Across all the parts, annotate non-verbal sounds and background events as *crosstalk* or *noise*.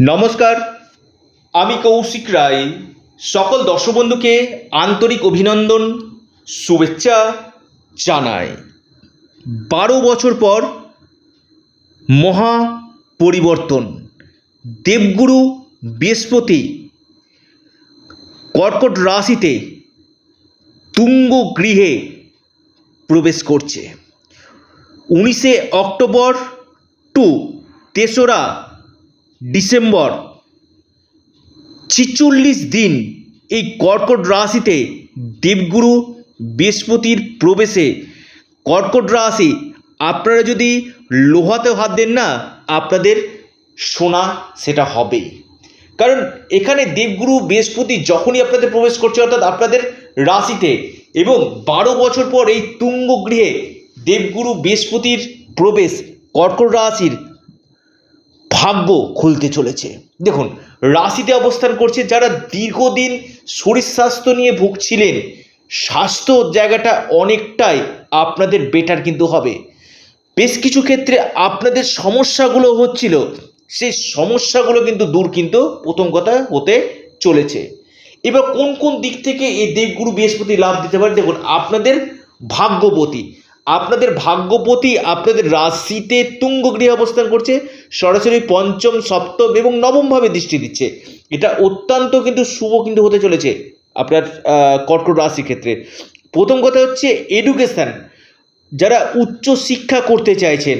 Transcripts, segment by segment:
নমস্কার, আমি কৌশিক রায়। সকল দর্শক বন্ধুকে আন্তরিক অভিনন্দন, শুভেচ্ছা জানাই। বারো বছর পর মহা পরিবর্তন। দেবগুরু বৃহস্পতি কর্কট রাশিতে তুঙ্গ গৃহে প্রবেশ করছে। উনিশে অক্টোবর টু তেসরা ডিসেম্বর। ছিচল্লিশ দিন এই কর্কট রাশিতে দেবগুরু বৃহস্পতির প্রবেশে। কর্কট রাশি, আপনারা যদি লোহাতে হাত দেন না, আপনাদের সোনা সেটা হবেই কারণ এখানে দেবগুরু বৃহস্পতি যখনই আপনাদের প্রবেশ করছে, অর্থাৎ আপনাদের রাশিতে। এবং বারো বছর পর এই তুঙ্গ গৃহে দেবগুরু বৃহস্পতির প্রবেশ কর্কট রাশির ভাগ্য খুলতে চলেছে। দেখুন, রাশিতে অবস্থান করছে যারা দীর্ঘদিন শরীর স্বাস্থ্য নিয়ে ভুগছিলেন, স্বাস্থ্য জায়গাটা অনেকটাই আপনাদের বেটার কিন্তু হবে। বেশ কিছু ক্ষেত্রে আপনাদের সমস্যাগুলো হচ্ছিল, সেই সমস্যাগুলো কিন্তু দূর কিন্তু প্রথম কথা হতে চলেছে। এবার কোন কোন দিক থেকে এই দেবগুরু বৃহস্পতি লাভ দিতে পারে দেখুন, আপনাদের ভাগ্যপতি আপনাদের ভাগ্যপতি আপনাদের রাশিতে তুঙ্গ গৃহে অবস্থান করছে সরাসরি পঞ্চম, সপ্তম এবং নবমভাবে দৃষ্টি দিচ্ছে। এটা অত্যন্ত কিন্তু শুভ কিন্তু হতে চলেছে আপনার কর্কট রাশি ক্ষেত্রে। প্রথম কথা হচ্ছে এডুকেশান যারা উচ্চ শিক্ষা করতে চাইছেন,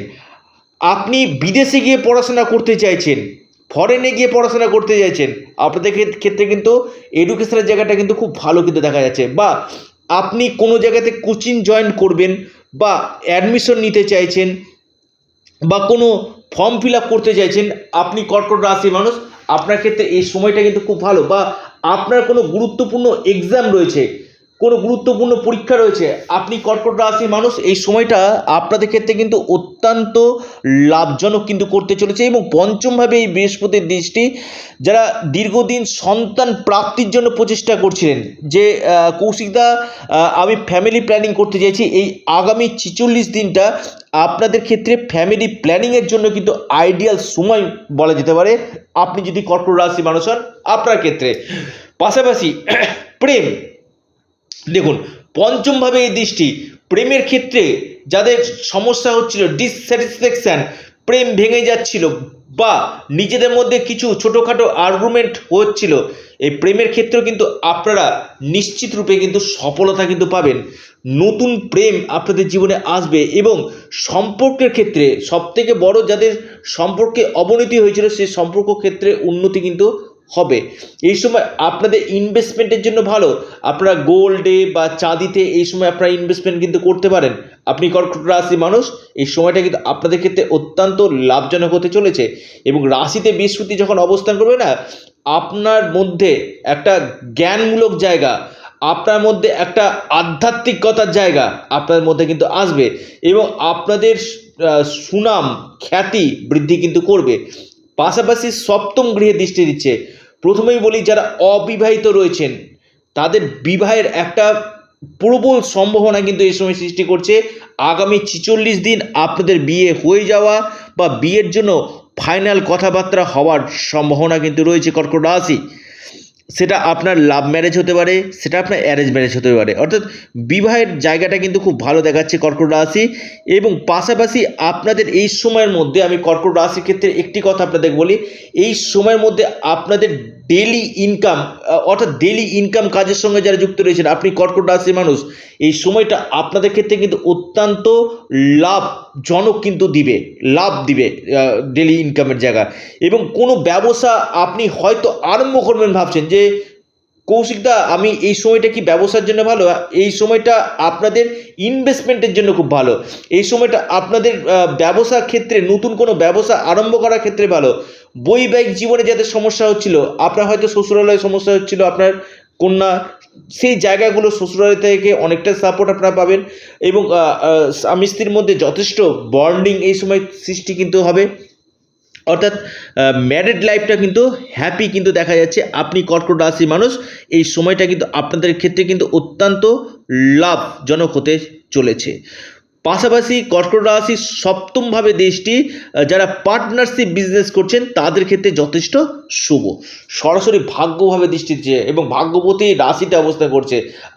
আপনি বিদেশে গিয়ে পড়াশোনা করতে চাইছেন ফরেনে গিয়ে পড়াশোনা করতে চাইছেন, আপনাদের ক্ষেত- ক্ষেত্রে কিন্তু এডুকেশনের জায়গাটা কিন্তু খুব ভালো কিন্তু দেখা যাচ্ছে। বা আপনি কোনো জায়গাতে কোচিং জয়েন করবেন বা অ্যাডমিশন নিতে চাইছেন বা কোনো ফর্ম ফিল করতে চাইছেন, আপনি কর্কট রাশির মানুষ, আপনার ক্ষেত্রে এই সময়টা কিন্তু খুব ভালো বা আপনার কোনো গুরুত্বপূর্ণ এক্সাম রয়েছে। কোনো গুরুত্বপূর্ণ পরীক্ষা রয়েছে, আপনি কর্কট রাশির মানুষ, এই সময়টা আপনাদের ক্ষেত্রে কিন্তু অত্যন্ত লাভজনক কিন্তু করতে চলেছে এবং পঞ্চমভাবে এই বৃহস্পতির দৃষ্টি যারা দীর্ঘদিন সন্তান প্রাপ্তির জন্য প্রচেষ্টা করছিলেন, যে কৌশিকদা আমি ফ্যামিলি প্ল্যানিং করতে চাইছি, এই আগামী ছিচল্লিশ দিনটা আপনাদের ক্ষেত্রে ফ্যামিলি প্ল্যানিংয়ের জন্য কিন্তু আইডিয়াল সময় বলা যেতে পারে, আপনি যদি কর্কট রাশি মানুষ হন, আপনার ক্ষেত্রে। পাশাপাশি, *clears throat* প্রেম। দেখুন, পঞ্চমভাবে এই দৃষ্টি, প্রেমের ক্ষেত্রে যাদের সমস্যা হচ্ছিল ডিসস্যাটিসফ্যাকশান প্রেম ভেঙে যাচ্ছিল বা নিজেদের মধ্যে কিছু ছোটোখাটো আর্গুমেন্ট হচ্ছিল, এই প্রেমের ক্ষেত্রেও কিন্তু আপনারা নিশ্চিত রূপে কিন্তু সফলতা কিন্তু পাবেন। নতুন প্রেম আপনাদের জীবনে আসবে এবং সম্পর্কের ক্ষেত্রে সবথেকে বড় যাদের সম্পর্কে অবনতি হয়েছিল সেই সম্পর্ক ক্ষেত্রে উন্নতি কিন্তু হবে। এই সময় আপনাদের ইনভেস্টমেন্টের জন্য ভালো। আপনারা গোল্ডে বা চাঁদিতে এই সময় আপনারা ইনভেস্টমেন্ট কিন্তু করতে পারেন। আপনি কর্কট রাশি মানুষ, এই সময়টা কিন্তু আপনাদের ক্ষেত্রে অত্যন্ত লাভজনক হতে চলেছে এবং রাশিতে বৃহস্পতি যখন অবস্থান করবে না, আপনার মধ্যে একটা জ্ঞানমূলক জায়গা, আপনার মধ্যে একটা আধ্যাত্মিকতার জায়গা আপনার মধ্যে কিন্তু আসবে এবং আপনাদের সুনাম, খ্যাতি বৃদ্ধি কিন্তু করবে। পাশাপাশি সপ্তম গৃহে দৃষ্টি দিচ্ছে। প্রথমেই বলি, যারা অবিবাহিত রয়েছেন, তাদের বিবাহের একটা প্রবল সম্ভাবনা কিন্তু এই সময় সৃষ্টি করছে। আগামী ছিচল্লিশ দিন আপনাদের বিয়ে হয়ে যাওয়া বা বিয়ের জন্য ফাইনাল কথাবার্তা হওয়ার সম্ভাবনা কিন্তু রয়েছে কর্কট রাশি। সেটা আপনার লাভ ম্যারেজ হতে পারে, সেটা আপনার অ্যারেঞ্জ ম্যারেজ হতে পারে। অর্থাৎ বিবাহের জায়গাটা কিন্তু খুব ভালো দেখাচ্ছে কর্কট রাশি এবং পাশাপাশি আপনাদের এই সময়ের মধ্যে আমি কর্কট রাশির ক্ষেত্রে একটি কথা আপনাদের বলি, এই সময়ের মধ্যে আপনাদের ডেলি ইনকাম অর্থাৎ ডেলি ইনকাম কাজের সঙ্গে যারা যুক্ত রয়েছেন, আপনি কর্কট রাশির মানুষ, এই সময়টা আপনাদের ক্ষেত্রে কিন্তু অত্যন্ত লাভজনক কিন্তু দিবে, লাভ দিবে ডেলি ইনকামের জায়গা এবং কোনো ব্যবসা আপনি হয়তো আরম্ভ করবেন ভাবছেন যে কৌশিকদা আমি এই সময়টা কি ব্যবসার জন্য ভালো? এই সময়টা আপনাদের ইনভেস্টমেন্টের জন্য খুব ভালো। এই সময়টা আপনাদের ব্যবসা ক্ষেত্রে, নতুন কোনো ব্যবসা আরম্ভ করার ক্ষেত্রে ভালো। বৈবাহিক জীবনে যাদের সমস্যা হচ্ছিল, আপনার হয়তো শ্বশুরালয়ে সমস্যা হচ্ছিল, আপনার কন্যা, সেই জায়গাগুলো শ্বশুরালয় থেকে অনেকটা সাপোর্ট আপনারা পাবেন এবং স্বামী স্ত্রীর মধ্যে যথেষ্ট বন্ডিং এই সময় সৃষ্টি কিন্তু হবে। অর্থাৎ ম্যারিড লাইফটা কিন্তু হ্যাপি কিন্তু দেখা যাচ্ছে। আপনি কর্কট রাশি মানুষ, এই সময়টা কিন্তু আপনাদের ক্ষেত্রে কিন্তু অত্যন্ত লাভজনক হতে চলেছে। পাশাপাশি কর্কট রাশি সপ্তমভাবে দেশটি যারা পার্টনারশিপ বিজনেস করছেন, তাদের ক্ষেত্রে যথেষ্ট শুভ। সরাসরি ভাগ্যভাবে দৃষ্টি দিচ্ছে এবং ভাগ্যবতী রাশিতে অবস্থান করছে,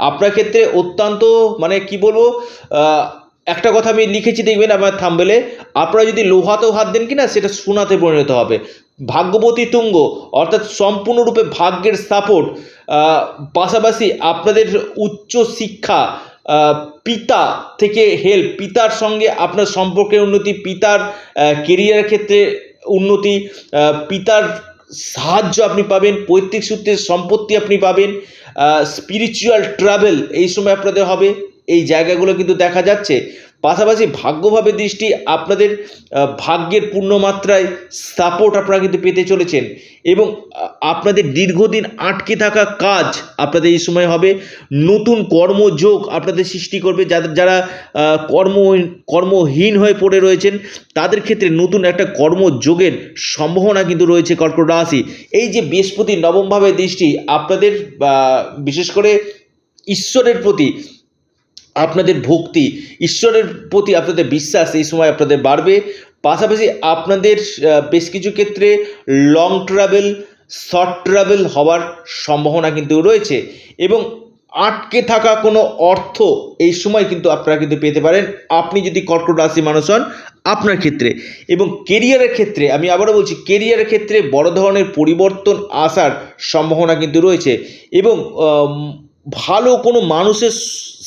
আপনার ক্ষেত্রে অত্যন্ত মানে কি বলব একটা কথা আমি লিখেছি, দেখবেন আমার থাম্বেলে আপনারা যদি লোহাতেও হাত দেন কিনা, সেটা সোনাতে পরিণত হবে। ভাগ্যবতী তুঙ্গ, অর্থাৎ সম্পূর্ণরূপে ভাগ্যের সাপোর্ট পাশাপাশি আপনাদের উচ্চ শিক্ষা পিতা থেকে হেল্প পিতার সঙ্গে আপনার সম্পর্কের উন্নতি, পিতার কেরিয়ারের ক্ষেত্রে উন্নতি পিতার সাহায্য আপনি পাবেন, পৈতৃক সূত্রে সম্পত্তি আপনি পাবেন স্পিরিচুয়াল ট্রাভেল এই সময় আপনাদের হবে, এই জায়গাগুলো কিন্তু দেখা যাচ্ছে। পাশাপাশি ভাগ্যভাবে দৃষ্টি আপনাদের ভাগ্যের পূর্ণমাত্রায় সাপোর্ট আপনারা কিন্তু পেতে চলেছেন এবং আপনাদের দীর্ঘদিন আটকে থাকা কাজ আপনাদের এই সময় হবে। নতুন কর্মযোগ আপনাদের সৃষ্টি করবে। যাদের, যারা কর্ম, কর্মহীন হয়ে পড়ে রয়েছেন, তাদের ক্ষেত্রে নতুন একটা কর্মযোগের সম্ভাবনা কিন্তু রয়েছে কর্কট রাশি। এই যে বৃহস্পতি নবমভাবে দৃষ্টি আপনাদের বিশেষ করে ঈশ্বরের প্রতি আপনাদের ভক্তি, ঈশ্বরের প্রতি আপনাদের বিশ্বাস এই সময় আপনাদের বাড়বে। পাশাপাশি আপনাদের বেশ কিছু ক্ষেত্রে লং ট্রাভেল শর্ট ট্রাভেল হওয়ার সম্ভাবনা কিন্তু রয়েছে এবং আটকে থাকা কোনো অর্থ এই সময় কিন্তু আপনারা কিন্তু পেতে পারেন। আপনি যদি কর্কট রাশি মানুষ হন, আপনার ক্ষেত্রে এবং কেরিয়ারের ক্ষেত্রে, আমি আবারও বলছি কেরিয়ারের ক্ষেত্রে বড় ধরনের পরিবর্তন আসার সম্ভাবনা কিন্তু রয়েছে এবং ভালো কোনো মানুষের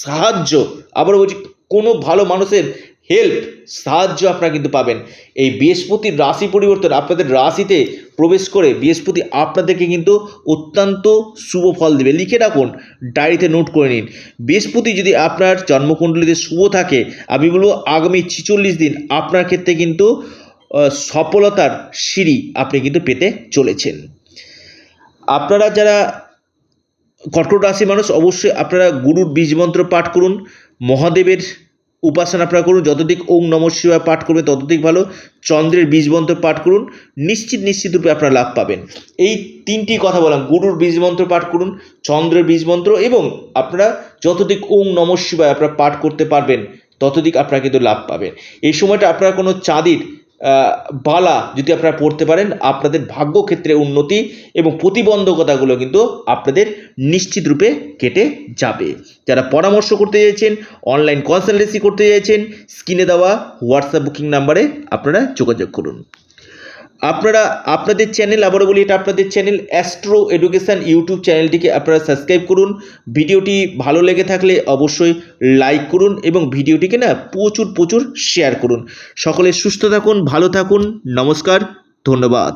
সাহায্য, আবার বলছি কোনো ভালো মানুষের হেল্প সাহায্য আপনারা কিন্তু পাবেন। এই বৃহস্পতির রাশি পরিবর্তন আপনাদের রাশিতে প্রবেশ করে বৃহস্পতি আপনাদেরকে কিন্তু অত্যন্ত শুভ ফল দেবে। লিখে রাখুন ডায়েরিতে নোট করে নিন। বৃহস্পতি যদি আপনার জন্মকুণ্ডলিতে শুভ থাকে, আমি বলব আগামী ছিচল্লিশ দিন আপনার ক্ষেত্রে কিন্তু সফলতার সিঁড়ি আপনি কিন্তু পেতে চলেছেন। আপনারা যারা কর্কট রাশি মানুষ, অবশ্যই আপনারা গুরুর বীজ মন্ত্র পাঠ করুন, মহাদেবের উপাসনা আপনারা করুন যতদিক ওম নম শিবায় পাঠ করবেন ততদিক ভালো চন্দ্রের বীজ মন্ত্র পাঠ করুন, নিশ্চিত নিশ্চিত রূপে আপনারা লাভ পাবেন। এই তিনটি কথা বললাম, গুরুর বীজ মন্ত্র পাঠ করুন, চন্দ্রের বীজ মন্ত্র এবং আপনারা যতদিক ওম নম শিবায় আপনারা পাঠ করতে পারবেন ততদিক আপনারা কিন্তু লাভ পাবেন। এই সময়টা আপনারা কোনো চাঁদির বালা যদি আপনারা পড়তে পারেন, আপনাদের ভাগ্যক্ষেত্রে উন্নতি এবং প্রতিবন্ধকতাগুলো কিন্তু আপনাদের নিশ্চিত রূপে কেটে যাবে। যারা পরামর্শ করতে চাইছেন অনলাইন কনসালটেন্সি করতে চাইছেন, স্ক্রিনে দেওয়া হোয়াটসঅ্যাপ বুকিং নাম্বারে আপনারা যোগাযোগ করুন। আপনারা আপনাদের চ্যানেল আবারও বলি, এটা আপনাদের চ্যানেল অ্যাস্ট্রো এডুকেশান ইউটিউব চ্যানেলটিকে আপনারা সাবস্ক্রাইব করুন। ভিডিওটি ভালো লেগে থাকলে অবশ্যই লাইক করুন এবং ভিডিওটিকে না প্রচুর প্রচুর শেয়ার করুন। সকলে সুস্থ থাকুন, ভালো থাকুন, নমস্কার, ধন্যবাদ।